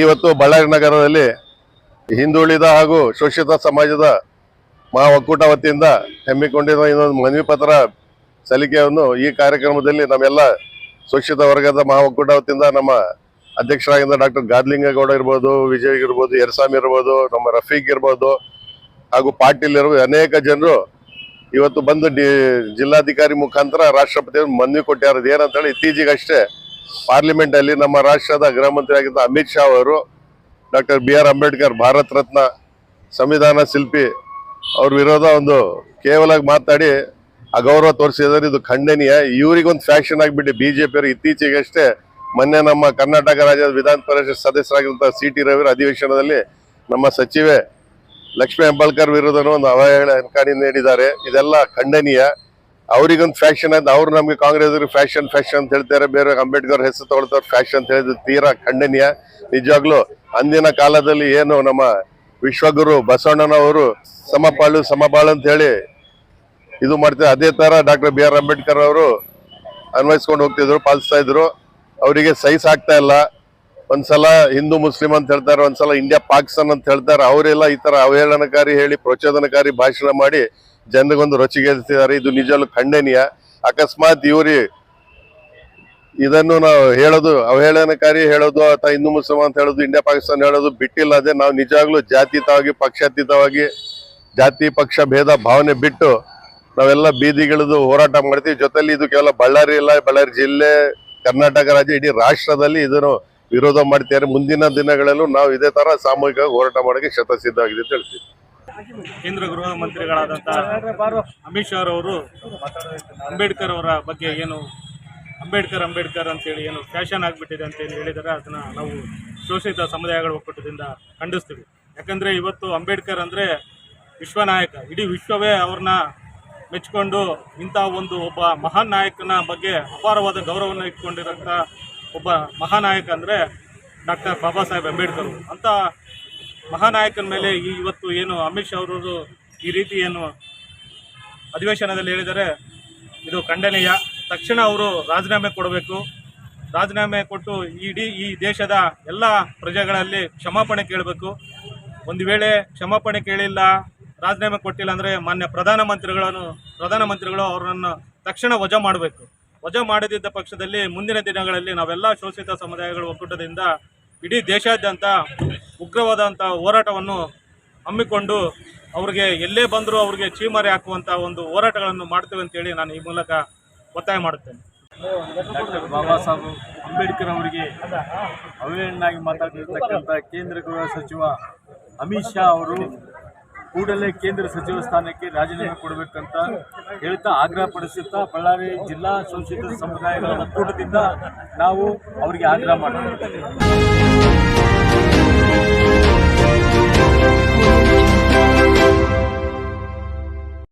ಇವತ್ತು ಬಳ್ಳಾರಿ ನಗರದಲ್ಲಿ ಹಿಂದುಳಿದ ಹಾಗೂ ಶೋಷಿತ ಸಮಾಜದ ಮಹಾ ಒಕ್ಕೂಟ ವತಿಯಿಂದ ಹಮ್ಮಿಕೊಂಡಿರುವ ಇನ್ನೊಂದು ಮನವಿ ಪತ್ರ ಸಲ್ಲಿಕೆಯನ್ನು ಈ ಕಾರ್ಯಕ್ರಮದಲ್ಲಿ ನಮ್ಮೆಲ್ಲ ಶೋಷಿತ ವರ್ಗದ ಮಹಾ ಒಕ್ಕೂಟ ವತಿಯಿಂದ ನಮ್ಮ ಅಧ್ಯಕ್ಷರಾಗಿದ್ದ ಡಾಕ್ಟರ್ ಗಾದ್ಲಿಂಗೇಗೌಡ ಇರ್ಬೋದು, ವಿಜಯ್ ಇರ್ಬೋದು ಯರ್ಸಾಮಿ ಇರ್ಬೋದು, ನಮ್ಮ ರಫೀಕ್ ಇರ್ಬೋದು ಹಾಗೂ ಪಾಟೀಲ್ ಇರ್ಬೋದು ಅನೇಕ ಜನರು ಇವತ್ತು ಬಂದು ಡಿ ಜಿಲ್ಲಾಧಿಕಾರಿ ಮುಖಾಂತರ ರಾಷ್ಟ್ರಪತಿ ಮನವಿ ಏನಂತ ಏನಂತೇಳಿ ಇತ್ತೀಚೆಗಷ್ಟೇ ಪಾರ್ಲಿಮೆಂಟ್ ಅಲ್ಲಿ ನಮ್ಮ ರಾಷ್ಟ್ರದ ಗೃಹ ಮಂತ್ರಿ ಆಗಿದ್ದ ಅಮಿತ್ ಶಾ ಅವರು, doctor B R Ambedkar Bharat Ratna ಸಂವಿಧಾನ ಶಿಲ್ಪಿ ಅವ್ರ ವಿರೋಧ ಒಂದು ಕೇವಲ ಮಾತಾಡಿ ಅಗೌರವ ತೋರಿಸಿದ್ರೆ ಇದು ಖಂಡನೀಯ. ಇವರಿಗೊಂದು ಫ್ಯಾಷನ್ ಆಗಿಬಿಟ್ಟು ಬಿ ಜೆ ಪಿಯವರು ಇತ್ತೀಚೆಗಷ್ಟೇ ಮೊನ್ನೆ ನಮ್ಮ ಕರ್ನಾಟಕ ರಾಜ್ಯದ ವಿಧಾನ ಪರಿಷತ್ ಸದಸ್ಯರಾಗಿರುವಂತಹ ಸಿ ಟಿ ರವಿ ಅಧಿವೇಶನದಲ್ಲಿ ನಮ್ಮ ಸಚಿವೆ ಲಕ್ಷ್ಮೀ ಹೆಬ್ಬಾಳ್ಕರ್ ವಿರುದ್ಧನೂ ಒಂದು ಅವಹೇಳನಕಾರಿ ನೀಡಿದ್ದಾರೆ. ಇದೆಲ್ಲ ಖಂಡನೀಯ. ಅವರಿಗೊಂದು ಫ್ಯಾಷನ್ ಅಂತ, ಅವ್ರು ನಮಗೆ ಕಾಂಗ್ರೆಸ್ ಫ್ಯಾಷನ್ ಫ್ಯಾಷನ್ ಅಂತ ಹೇಳ್ತಾರೆ. ಬೇರೆ ಅಂಬೇಡ್ಕರ್ ಹೆಸರು ತಗೊಳ್ತಾರೆ, ಫ್ಯಾಷನ್ ಅಂತ ಹೇಳಿದ್ರು ತೀರಾ ಖಂಡನೀಯ. ನಿಜವಾಗ್ಲೂ ಅಂದಿನ ಕಾಲದಲ್ಲಿ ಏನು ನಮ್ಮ ವಿಶ್ವಗುರು ಬಸವಣ್ಣನವರು ಸಮಪಾಳು ಸಮಬಾಳು ಅಂತ ಹೇಳಿ ಇದು ಮಾಡ್ತಾರೆ ಅದೇ ತರ ಡಾಕ್ಟರ್ ಬಿ ಆರ್ ಅಂಬೇಡ್ಕರ್ ಅವರು ಅನ್ವಯಿಸ್ಕೊಂಡು ಹೋಗ್ತಿದ್ರು, ಪಾಲಿಸ್ತಾ ಇದ್ರು. ಅವರಿಗೆ ಸೈಸ್ ಆಗ್ತಾ ಇಲ್ಲ. ಒಂದ್ಸಲ ಹಿಂದೂ ಮುಸ್ಲಿಂ ಅಂತ ಹೇಳ್ತಾರೆ, ಒಂದ್ಸಲ ಇಂಡಿಯಾ ಪಾಕಿಸ್ತಾನ್ ಅಂತ ಹೇಳ್ತಾರೆ. ಅವರೆಲ್ಲ ಈ ತರ ಅವಹೇಳನಕಾರಿ ಹೇಳಿ ಪ್ರಚೋದನಕಾರಿ ಭಾಷಣ ಮಾಡಿ ಜನರಿಗೊಂದು ರೊಚ್ಚಿಗೆಲ್ತಿದ್ದಾರೆ ಇದು ನಿಜವಾಗ್ಲು ಖಂಡನೀಯ. ಅಕಸ್ಮಾತ್ ಇವ್ರಿ ಇದನ್ನು ನಾವು ಹೇಳೋದು ಅವಹೇಳನಕಾರಿ ಹೇಳೋದು ಅಥವಾ ಹಿಂದೂ ಮುಸ್ಲಿಂ ಅಂತ ಹೇಳೋದು, ಇಂಡಿಯಾ ಪಾಕಿಸ್ತಾನ ಹೇಳೋದು ಬಿಟ್ಟಿಲ್ಲ. ಅದೇ ನಾವು ನಿಜವಾಗ್ಲೂ ಜಾತೀತವಾಗಿ, ಪಕ್ಷಾತೀತವಾಗಿ, ಜಾತಿ, ಪಕ್ಷ, ಭೇದ, ಭಾವನೆ ಬಿಟ್ಟು ನಾವೆಲ್ಲ ಬೀದಿಗಿಳಿದು ಹೋರಾಟ ಮಾಡ್ತೀವಿ. ಜೊತೆಲಿ ಇದು ಕೇವಲ ಬಳ್ಳಾರಿ ಇಲ್ಲ, ಬಳ್ಳಾರಿ ಜಿಲ್ಲೆ, ಕರ್ನಾಟಕ ರಾಜ್ಯ, ಇಡೀ ರಾಷ್ಟ್ರದಲ್ಲಿ ಇದನ್ನು ವಿರೋಧ ಮಾಡ್ತಿದ್ದಾರೆ. ಮುಂದಿನ ದಿನಗಳಲ್ಲೂ ನಾವು ಇದೇ ತರ ಸಾಮೂಹಿಕವಾಗಿ ಹೋರಾಟ ಮಾಡೋಕೆ ಶತಸಿದ್ಧವಾಗಿದೆ ಅಂತ ಹೇಳ್ತೀವಿ. ಕೇಂದ್ರ ಗೃಹ ಮಂತ್ರಿಗಳಾದಂತಹ ಅಮಿತ್ ಶಾ ಅವರು ಅಂಬೇಡ್ಕರ್ ಅವರ ಬಗ್ಗೆ ಏನು ಅಂಬೇಡ್ಕರ್ ಅಂಬೇಡ್ಕರ್ ಅಂತೇಳಿ ಏನು ಫ್ಯಾಷನ್ ಆಗಿಬಿಟ್ಟಿದೆ ಅಂತ ಏನು ಹೇಳಿದರೆ, ಅದನ್ನು ನಾವು ಶೋಷಿತ ಸಮುದಾಯಗಳ ಒಕ್ಕೂಟದಿಂದ ಖಂಡಿಸ್ತೀವಿ ಯಾಕಂದರೆ ಇವತ್ತು ಅಂಬೇಡ್ಕರ್ ಅಂದರೆ ವಿಶ್ವನಾಯಕ ಇಡೀ ವಿಶ್ವವೇ ಅವ್ರನ್ನ ಮೆಚ್ಚಿಕೊಂಡು ಇಂಥ ಒಂದು ಒಬ್ಬ ಮಹಾನ್ ನಾಯಕನ ಬಗ್ಗೆ ಅಪಾರವಾದ ಗೌರವವನ್ನು ಇಟ್ಕೊಂಡಿರೋಂಥ ಒಬ್ಬ ಮಹಾನಾಯಕ ಅಂದರೆ ಡಾಕ್ಟರ್ ಬಾಬಾ ಸಾಹೇಬ್ ಅಂಬೇಡ್ಕರ್ ಅವರು. ಮಹಾನಾಯಕನ ಮೇಲೆ ಇವತ್ತು ಏನು ಅಮಿತ್ ಶಾ ಅವರು ಈ ರೀತಿ ಏನು ಅಧಿವೇಶನದಲ್ಲಿ ಹೇಳಿದರೆ ಇದು ಖಂಡನೀಯ. ತಕ್ಷಣ ಅವರು ರಾಜೀನಾಮೆ ಕೊಡಬೇಕು. ರಾಜೀನಾಮೆ ಕೊಟ್ಟು ಇಡೀ ಈ ದೇಶದ ಎಲ್ಲ ಪ್ರಜೆಗಳಲ್ಲಿ ಕ್ಷಮಾಪಣೆ ಕೇಳಬೇಕು. ಒಂದು ವೇಳೆ ಕ್ಷಮಾಪಣೆ ಕೇಳಿಲ್ಲ, ರಾಜೀನಾಮೆ ಕೊಟ್ಟಿಲ್ಲ ಅಂದರೆ ಮಾನ್ಯ ಪ್ರಧಾನಮಂತ್ರಿಗಳನ್ನು, ಪ್ರಧಾನಮಂತ್ರಿಗಳು ಅವರನ್ನು ತಕ್ಷಣ ವಜಾ ಮಾಡಬೇಕು. ವಜಾ ಮಾಡದಿದ್ದ ಪಕ್ಷದಲ್ಲಿ ಮುಂದಿನ ದಿನಗಳಲ್ಲಿ ನಾವೆಲ್ಲ ಶೋಷಿತ ಸಮುದಾಯಗಳ ಒಕ್ಕೂಟದಿಂದ ಇಡೀ ದೇಶಾದ್ಯಂತ ಉಗ್ರವಾದಂಥ ಹೋರಾಟವನ್ನು ಹಮ್ಮಿಕೊಂಡು ಅವ್ರಿಗೆ ಎಲ್ಲೇ ಬಂದರೂ ಅವ್ರಿಗೆ ಚೀಮಾರಿ ಹಾಕುವಂಥ ಒಂದು ಹೋರಾಟಗಳನ್ನು ಮಾಡ್ತೇವೆ ಅಂತೇಳಿ ನಾನು ಈ ಮೂಲಕ ಒತ್ತಾಯ ಮಾಡುತ್ತೇನೆ. ಡಾಕ್ಟರ್ ಬಾಬಾ ಸಾಹೇಬ್ ಅಂಬೇಡ್ಕರ್ ಅವರಿಗೆ ಅವೇನಾಗಿ ಮಾತಾಡಿರ್ತಕ್ಕಂಥ ಕೇಂದ್ರ ಗೃಹ ಸಚಿವ ಅಮಿತ್ ಶಾ ಅವರು ಕೂಡಲೇ ಕೇಂದ್ರ ಸಚಿವ ಸ್ಥಾನಕ್ಕೆ ರಾಜೀನಾಮೆ ಕೊಡಬೇಕಂತ ಹೇಳ್ತಾ ಆಗ್ರಹ ಪಡಿಸುತ್ತಾ ಬಳ್ಳಾರಿ ಜಿಲ್ಲಾ ಶೋಷಿತ ಸಮುದಾಯಗಳ ಒಕ್ಕೂಟದಿಂದ ನಾವು ಅವರಿಗೆ ಆಗ್ರಹ ಮಾಡ್ತೀವಿ.